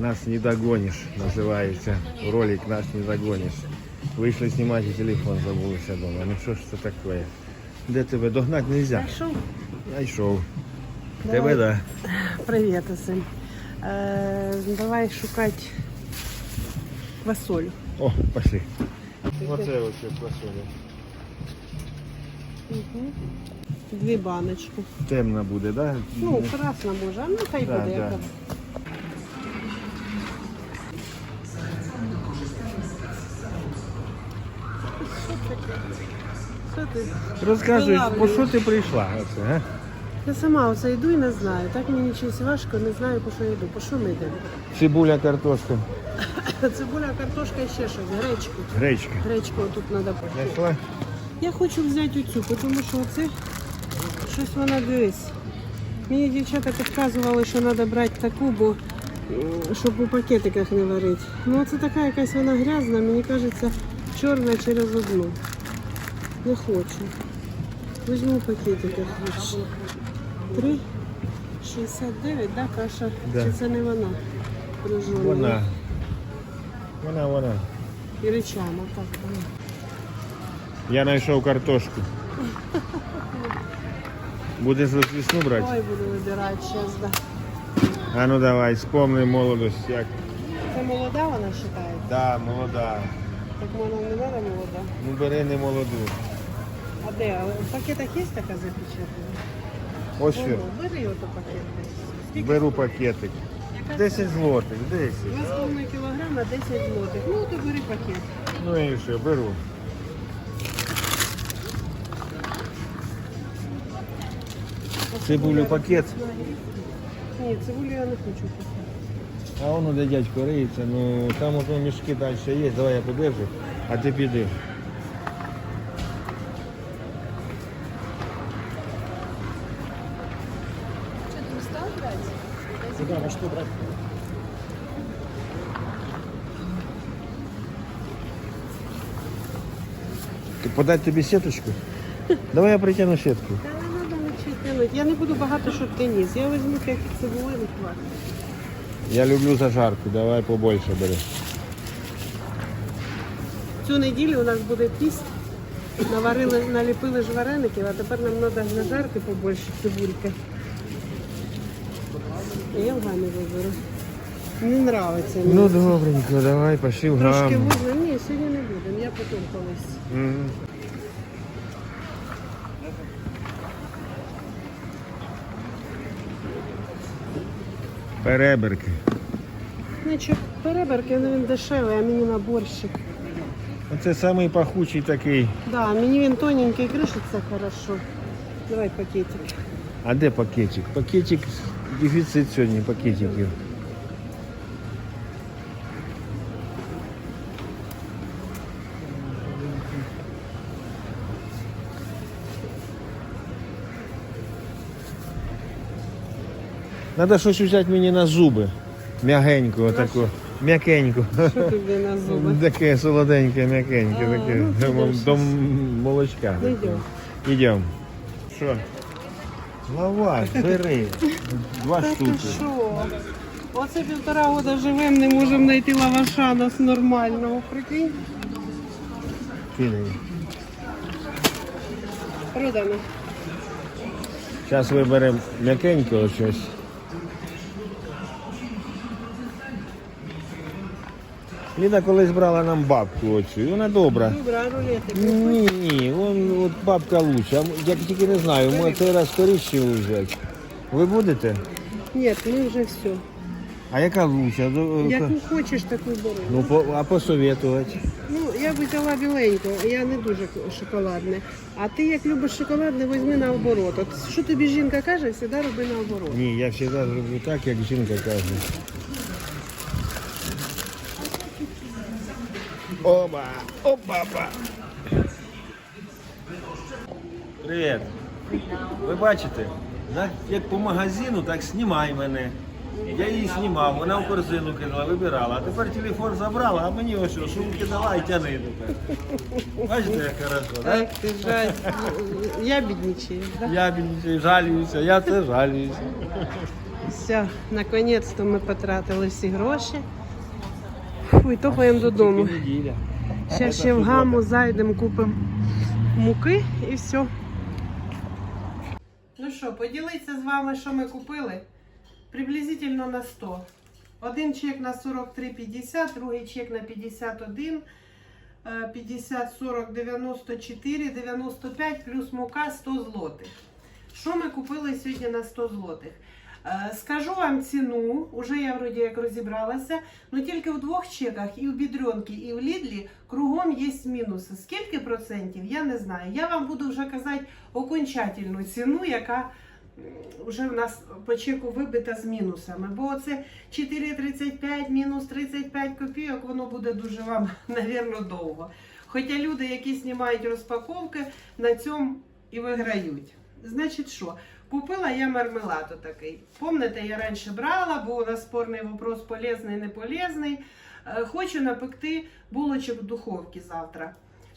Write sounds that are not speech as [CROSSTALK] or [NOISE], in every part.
Нас не догониш, називається. Ролик нас не догониш. Вийшли знімати і телефон забулися вдома. Ну що ж це таке? Де тебе догнати не можна? Пішов? Знайшов. Тебе да. Привіт, Син. Е, давай шукати квасолю. О, пошли. Оце ось посуду. Дві баночки. Темна буде, да? Ну, красна може, а ну хай Да, буде. да. яка. Що ти? Розказуй, по що ти прийшла? Оце, а? Я сама оце йду і не знаю. Так мені щось важко, не знаю, по що я йду. По що ми йдемо? Цибуля, картошка, [LAUGHS] Цибуля, картошка і ще щось, гречку. гречка. Гречку тут треба Знайшла? Я хочу взяти оцю, тому що оце щось вона дивись. Мені дівчата підказували, що треба брати таку, бо щоб у пакетиках не варити. Ну це така якась вона грязна, мені кажеться, чорна через одну. Не хочу. Візьму в пакетиках лучше. 3,69, да, каша? Да. Чи це не вона? Прижована. Вона. Вона, вона. І речами, так. вона. Я знайшов картошку. Будеш розвісну брати? Ой, буду вибирати зараз, да. А ну давай, вспомни молодость. Як... Це молода вона вважає? Да, молода. Так вона не треба молода. Ну бери не молоду. А де? В пакетах є така запечатана? Ось що. бери ото пакет. Беру пакетик. Яка 10 злотих, 10. 2,5 кілограма, 10 злотих. Ну, то бери пакет. Ну і що, беру. Цибулю пакет. Ні, цибулю я не хочу купити. А воно де дядько риється, ну там ото мішки далі є, давай я подержу, а ти піди. Ти подати тобі сіточку? Давай я притягну сітку. Та не треба нічого тянути. Я не буду багато, щоб ти ніс. Я візьму 5 цибулини хватить. Я люблю зажарку, давай побольше бери. Цю неділю у нас буде піст. Наварили, наліпили ж вареників, а тепер нам треба нажарти побольше цибульки. Я в гамі виберу. Не нравиться мені. Ну добренько, давай пошли в Трошки гаму. можна. Ні, сьогодні не будемо, я потім колись. Мгм. Переберки. Значить, переберки, ну він дешевий, а мені на борщик. Оце самий пахучий такий. Да, мені він тоненький, кришиться хорошо. Давай пакетик. А де пакетик? Пакетик, дефіцит сьогодні пакетиків. Надо щось взяти мені на зуби. М'ягенько, отаку. М'якенько. Що тобі на зуби? [LAUGHS] Таке солоденьке, м'якеньке, А, таке. ну, До, підеш до молочка. Ну, йдем. Йдем. Що? Лаваш, бери. Два Та ти штуки. що? Оце півтора года живемо, не можемо знайти лаваша нас нормального. Прикинь? Кидай. Продано. Зараз виберемо м'якенького щось. Ліда колись брала нам бабку оцю, і вона добра. Ні, ні, вон, от бабка лучше. Я тільки не знаю, ми цей раз коричневу взяти. Ви будете? Ні, ми вже все. А яка лучша? До- Яку хочеш, таку бери. Ну, по, а посоветувати? Ну, я б взяла біленьку, я не дуже шоколадне. А ти як любиш шоколадне, візьми наоборот. От що тобі жінка каже, завжди роби наоборот. Ні, я завжди роблю так, як жінка каже. Оба! Опа-па! Привіт! Ви бачите? Як по магазину, так знімай мене. Я її знімав, вона в корзину кидала, вибирала. А тепер телефон забрала, а мені ось що, сумки дала і тяни тепер. Бачите, як хорошо, так? Так, ти жаль. Я бідничаю, да? Я більше жалююся, я це жалююся. Все, наконець-то ми потратили всі гроші. Фу, і топаємо додому. неділя. Зараз ще в гаму зайдемо, купимо муки і все. Ну що, поділитися з вами, що ми купили? Приблизительно на 100. Один чек на 43,50, другий чек на 51, е, 50, 40, 94, 95 плюс мука 100 злотих. Що ми купили сьогодні на 100 злотих? Е, Скажу вам ціну, уже я вроді як розібралася, але тільки в двох чеках, і в Бідрьонки, і в Лідлі, кругом є мінуси. Скільки процентів, я не знаю. Я вам буду вже казати окончательну ціну, яка вже в нас по чеку вибита з мінусами. Бо це 4,35 мінус 35 копійок, воно буде дуже вам, [LAUGHS] навірно, довго. Хоча люди, які знімають розпаковки, на цьому і виграють. Значить, що? Купила я мармелад такий. Помните, я раніше брала, бо у нас спорний вопрос полезний, не полезний. Е, Хочу напекти булочок в духовці завтра.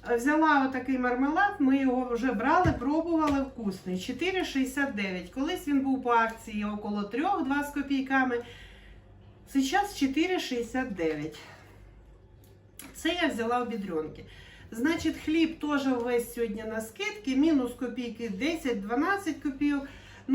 Е, Взяла отакий мармелад, ми його вже брали, пробували вкусний. 4,69. Колись він був по акції около 3, 2 з копійками. Зараз 4,69. Це я взяла в бідрюнки. Значить, хліб теж весь сьогодні на скидки, мінус копійки 10-12 копійок.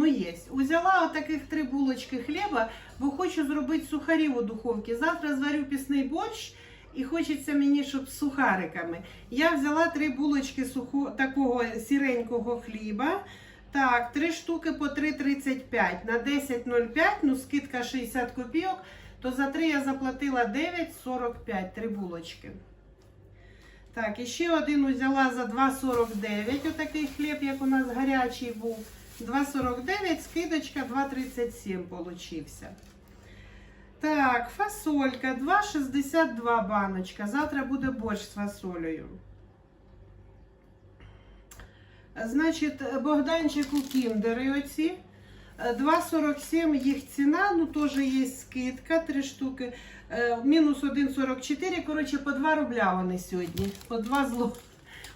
Є. Узяла отаких три булочки хліба, бо хочу зробити сухарів у духовці. Завтра зварю пісний борщ і хочеться мені, щоб з сухариками. Я взяла три булочки сухо, такого сіренького хліба. Так, три штуки по 3,35 на 10,05, ну скидка 60 копійок, то за три я заплатила 9,45, три булочки. Так, і ще один взяла за 2,49, отакий хліб, як у нас гарячий був. 2,49, скидочка 2,37 получився. Так, фасолька 2,62 баночка. Завтра буде борщ з фасолею. Значить, Богданчику кіндери оці. Е, 2,47 їх ціна, ну теж є скидка, 3 штуки. Е, Мінус 1,44, коротше, по 2 рубля вони сьогодні. По 2 зло.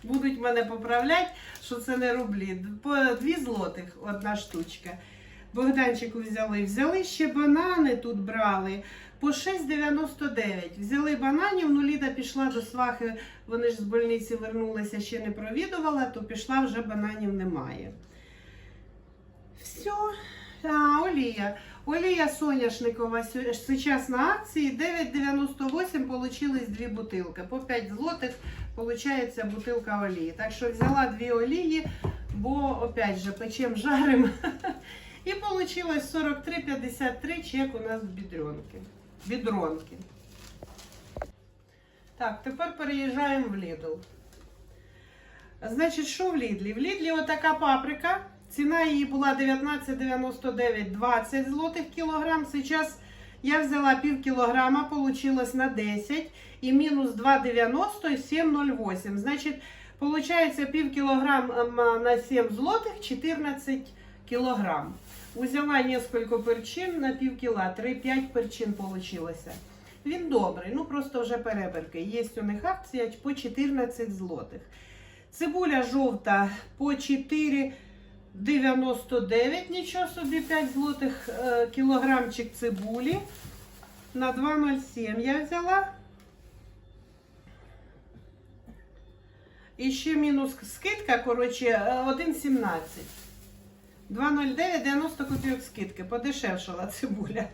Будуть мене поправляти, що це не рублі. По 2 злотих одна штучка. Богданчику взяли. Взяли ще банани тут брали. По 6,99. Взяли бананів, ну Ліда пішла до свахи, вони ж з больниці вернулися, ще не провідувала, то пішла вже бананів немає. Все. А, олія. Олія соняшникова зараз на акції 9,98 получились дві бутилки. По 5 злотих получається бутилка олії. Так що взяла дві олії, бо опять же печем жарим. [LAUGHS] І получилось 43,53 чек у нас в бідренки. Бідронки. Так, тепер переїжджаємо в Lidl. Значить, що в Лідлі? В Лідлі отака паприка. Ціна її була 19,99 20 злотих кілограм. Зараз я взяла пів кілограма, получилось на 10 і мінус 2,90 і 7,08. Значить, получається пів кілограм ем, на 7 злотих 14 кілограм. Узяла несколько перчин на пів кіла, 3-5 перчин получилося. Він добрий, ну просто вже перебірки. Є у них акція по 14 злотих. Цибуля жовта по 4,99, нічого собі 5 злотих е, кілограмчик цибулі. На 2,07 я взяла. І ще мінус скидка, коротше, е, 1,17. 2,09, 90 копійок скидки, подешевшала цибуля.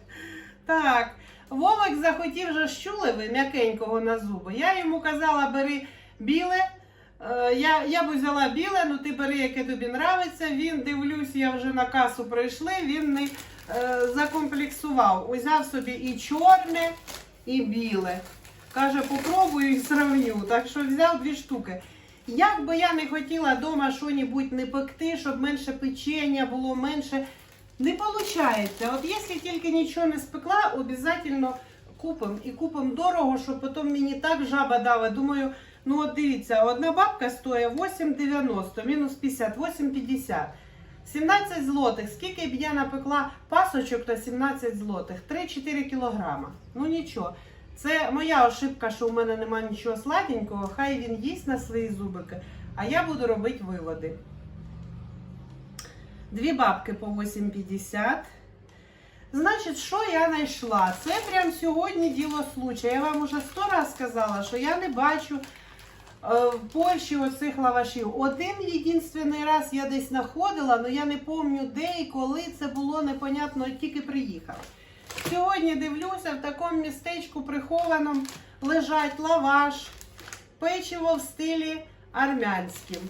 Так, Вовик захотів же щуливи м'якенького на зуби. Я йому казала, бери біле. Е, Я, я б взяла біле, ну ти бери, яке тобі нравиться. Він, дивлюсь, я вже на касу прийшли, він не е, закомплексував. Узяв собі і чорне, і біле. Каже, попробую і сравню. Так що взяв дві штуки. Як би я не хотіла вдома щось не пекти, щоб менше печення було, менше. Не виходить. От якщо тільки нічого не спекла, обов'язково купимо. І купимо дорого, щоб потім мені так жаба дала. Думаю, ну от дивіться, одна бабка стоїть 8,90, мінус 50, 8,50. 17 злотих. Скільки б я напекла пасочок, то 17 злотих. 3-4 кілограма. Ну нічого. Це моя ошибка, що у мене немає нічого сладенького. Хай він їсть на свої зубики, а я буду робити виводи. Дві бабки по 8,50. Значить, що я знайшла? Це прям сьогодні діло случая. Я вам уже сто раз сказала, що я не бачу в Польщі оцих лавашів. Один єдинственний раз я десь знаходила, але я не пам'ятаю де і коли це було непонятно, тільки приїхала. Сьогодні дивлюся, в такому містечку прихованому лежать лаваш, печиво в стилі армянським.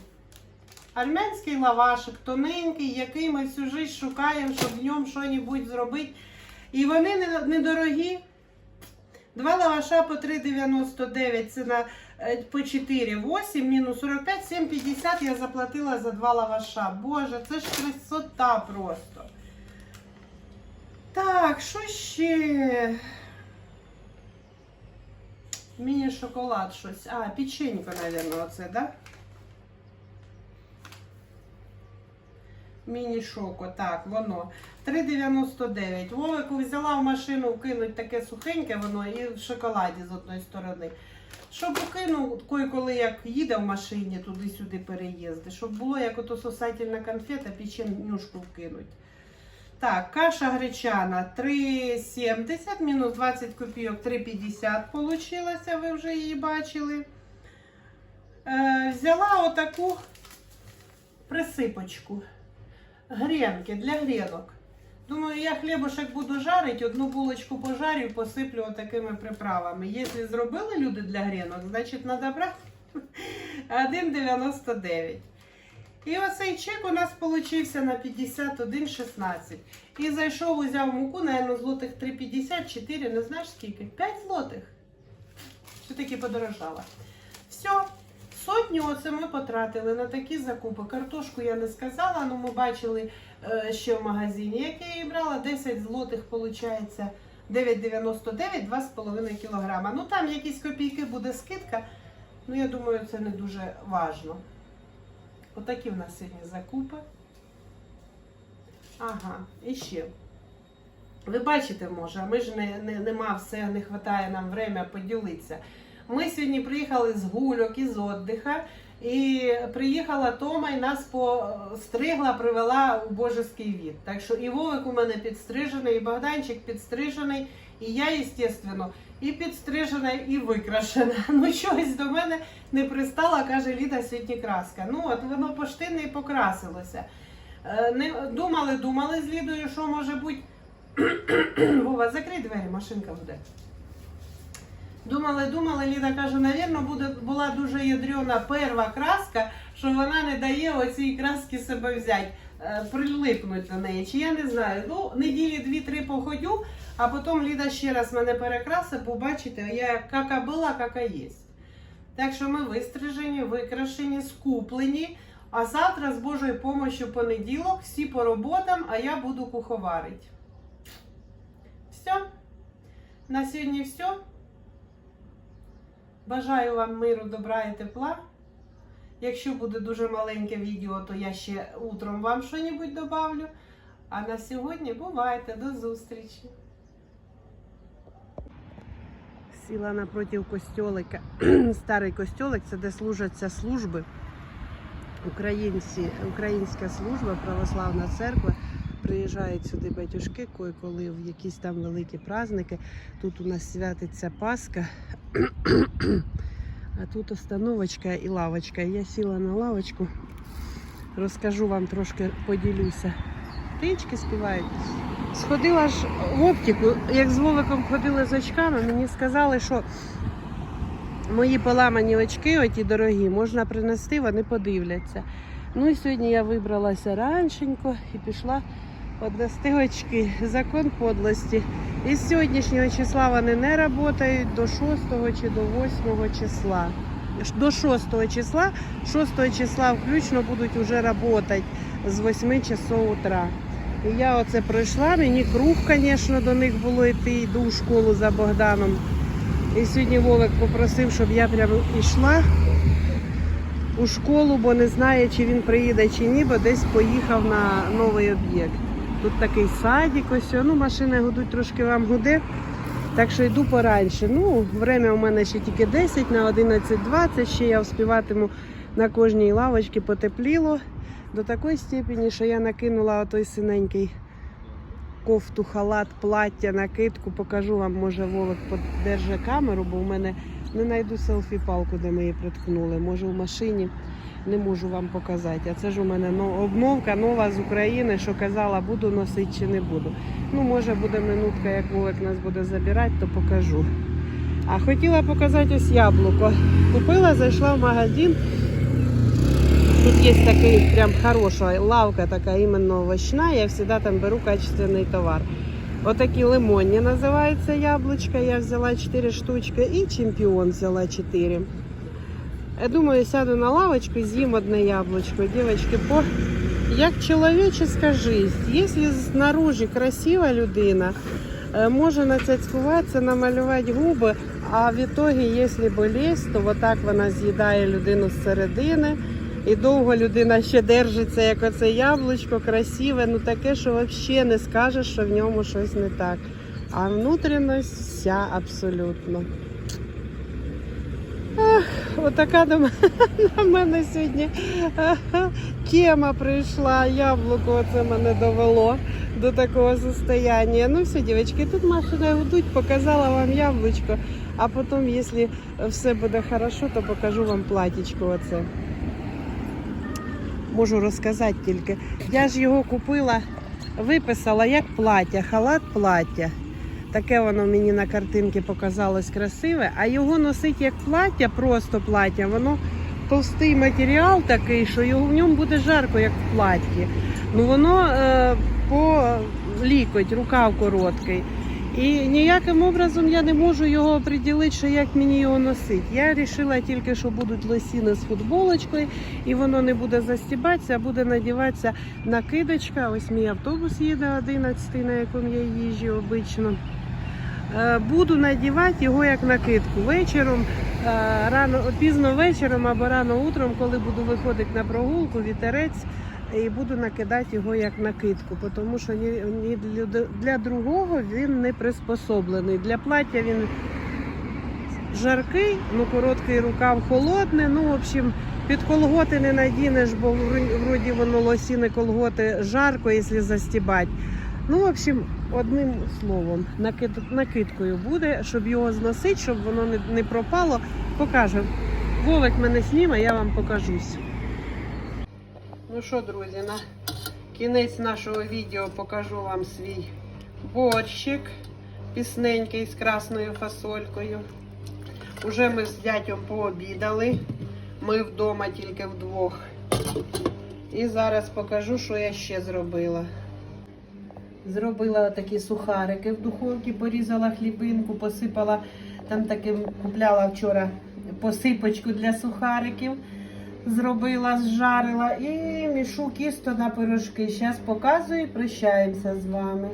Армянський лавашик, тоненький, який ми всю життя шукаємо, щоб в ньому щось зробити. І вони недорогі. Два лаваша по 3,99 ціна е, по 4,8, мінус 45, 7,50 я заплатила за два лаваша. Боже, це ж красота просто. Так, що ще? Міні-шоколад щось. А, печенько, мабуть, оце, да? Міні-шоко, так, воно. 3,99. Вовику взяла в машину вкинуть таке сухеньке воно і в шоколаді з одної сторони. Щоб укинув, коли як їде в машині туди-сюди переїзди, щоб було як ото сосательна конфета, печенюшку вкинуть. Так, каша гречана 3,70, мінус 20 копійок 3,50 получилося, ви вже її бачили. Е, взяла отаку присипочку. Гренки для гренок. Думаю, я хлібушек буду жарити, одну булочку пожарю і посиплю отакими приправами. Якщо зробили люди для гренок, значить треба брати 1,99. І оцей чек у нас получився на 51,16. І зайшов, узяв муку, наверное, злотих 3,50, 4, не знаєш скільки? 5 злотих. Все-таки подорожала. Все. Сотню оце ми потратили на такі закупи. Картошку я не сказала, але ми бачили е, ще в магазині. Як я її брала, 10 злотих, виходить, 9,99, 2,5 кілограма. Ну там якісь копійки буде скидка. Ну я думаю, це не дуже важно. Отакі в нас сьогодні закупи. Ага, і ще. Ви бачите, може, ми ж не, не, нема все, не вистачає нам время поділитися. Ми сьогодні приїхали з гульок, із отдиха, і приїхала Тома і нас постригла, привела у божеский від. Так що і Вовик у мене підстрижений, і Богданчик підстрижений, і я, естественно, і підстрижена, і викрашена. [LAUGHS] Ну, щось до мене не пристала, каже Ліда, сьогодні краска. Ну, от воно пошти не покрасилося. Е, Не, думали, думали з Лідою, що може бути. [CLEARS THROAT] Вова, закрий двері, машинка буде. Думали, думали, Ліда каже, навірно, буде, була дуже ядрена перша краска, що вона не дає оцій краски себе взяти, е, прилипнуть до неї. Чи я не знаю. Ну, неділі дві-три походю, а потім Ліда ще раз мене перекрасить, побачите, я яка була, яка є. Так що ми вистрижені, викрашені, скуплені. А завтра з Божою допомогою понеділок, всі по роботам, а я буду куховарити. Все. На сьогодні все. Бажаю вам миру, добра і тепла. Якщо буде дуже маленьке відео, то я ще утром вам щось добавлю. А на сьогодні бувайте, до зустрічі. Сіла напроти костьолика. [CLEARS THROAT] Старий костьолик, це де служаться служби. Українці, українська служба, православна церква. Приїжджають сюди батюшки, коли в якісь там великі праздники. Тут у нас святиться Пасха. А тут остановочка і лавочка. Я сіла на лавочку, розкажу вам трошки, поділюся. Птички співають. Сходила ж в оптику, як з Вовиком ходили з очками, мені сказали, що мої поламані очки, оті дорогі, можна принести, вони подивляться. Ну і сьогодні я вибралася раншенько і пішла однести очки. Закон подлості. І з сьогоднішнього числа вони не працюють до 6 чи до 8 числа. До 6 числа, 6 числа включно будуть вже працювати з 8 часов утра. І я оце пройшла, мені круг, звісно, до них було йти, йду в школу за Богданом. І сьогодні Вовик попросив, щоб я прямо йшла у школу, бо не знає, чи він приїде чи ні, бо десь поїхав на новий об'єкт. Тут такий садик, ось, ну машини гудуть, трошки вам гуде. Так що йду пораньше. Ну, время у мене ще тільки 10 на 11.20, ще я вспіватиму на кожній лавочці потепліло до такої степені, що я накинула отой синенький кофту, халат, плаття, накидку. Покажу вам, може, Вовик подерже камеру, бо в мене не знайду селфі-палку, де ми її приткнули. Може в машині не можу вам показати. А це ж у мене обновка нова з України, що казала, буду носити чи не буду. Ну, може, буде минутка, як Вовик нас буде забирати, то покажу. А хотіла показати ось яблуко. Купила, зайшла в магазин. Тут є такий прям хороша лавка, така іменно овощна. Я завжди там беру качественний товар. Отакі лимонні називаються яблучка. Я взяла 4 штучки і чемпіон взяла 4. Я думаю, сяду на лавочку і з'їм одне яблучко. Дівчатки, по... як чоловіческа життя. Якщо знаружи красива людина, е, може нацяцькуватися, намалювати губи, а в ітогі, якщо болість, то отак вона з'їдає людину зсередини. І довго людина ще держиться, як оце яблучко, красиве, ну таке, що взагалі не скажеш, що в ньому щось не так. А внутрішність вся абсолютно. Отака до [LAUGHS] мене, сьогодні тема прийшла. Яблуко це мене довело до такого состояння. Ну все, дівчатки, тут машини гудуть, показала вам яблучко, а потім, якщо все буде хорошо, то покажу вам платічко оце можу розказати тільки. Я ж його купила, виписала як плаття, халат плаття. Таке воно мені на картинці показалось красиве, а його носить як плаття, просто плаття, воно товстий матеріал такий, що його в ньому буде жарко, як в платті. Ну воно е, по лікоть, рукав короткий. І ніяким образом я не можу його оприділити, що як мені його носити. Я вирішила тільки, що будуть лосіни з футболочкою, і воно не буде застібатися, а буде надіватися накидочка. Ось мій автобус їде 11, на якому я їжджу обично. Е, Буду надівати його як накидку вечором, е, рано пізно вечором або рано утром, коли буду виходити на прогулку, вітерець. І буду накидати його як накидку, тому що ні, для, другого він не приспособлений. Для плаття він жаркий, ну короткий рукав холодний. Ну, в общем, під колготи не надінеш, бо вроді воно лосіни колготи жарко, якщо застібати. Ну, в общем, одним словом, накид, накидкою буде, щоб його зносити, щоб воно не, не пропало. Покажу. Вовик мене зніме, я вам покажусь. Ну що, друзі, на кінець нашого відео покажу вам свій борщик пісненький з красною фасолькою. Уже ми з дядьком пообідали. Ми вдома тільки вдвох. І зараз покажу, що я ще зробила. Зробила такі сухарики в духовці, порізала хлібинку, посипала, там таким купляла вчора посипочку для сухариків. Зробила, зжарила і мішу кісто на пирожки. Зараз показую і прощаємося з вами.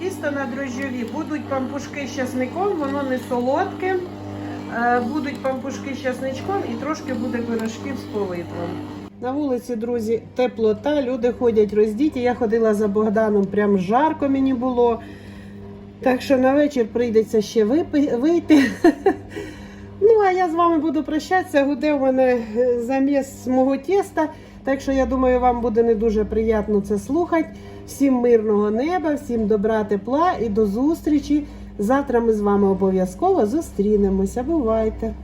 Кісто на дрожжові. Будуть пампушки з часником, воно не солодке. Е, Будуть пампушки з часничком і трошки буде пирожків з повидлом. На вулиці, друзі, теплота, люди ходять роздіті. Я ходила за Богданом, прям жарко мені було. Так що на вечір прийдеться ще вийти. [LAUGHS] Ну, а я з вами буду прощатися. Гуде у мене е, заміс мого тіста. Так що я думаю, вам буде не дуже приємно це слухати. Всім мирного неба, всім добра, тепла і до зустрічі. Завтра ми з вами обов'язково зустрінемося. Бувайте!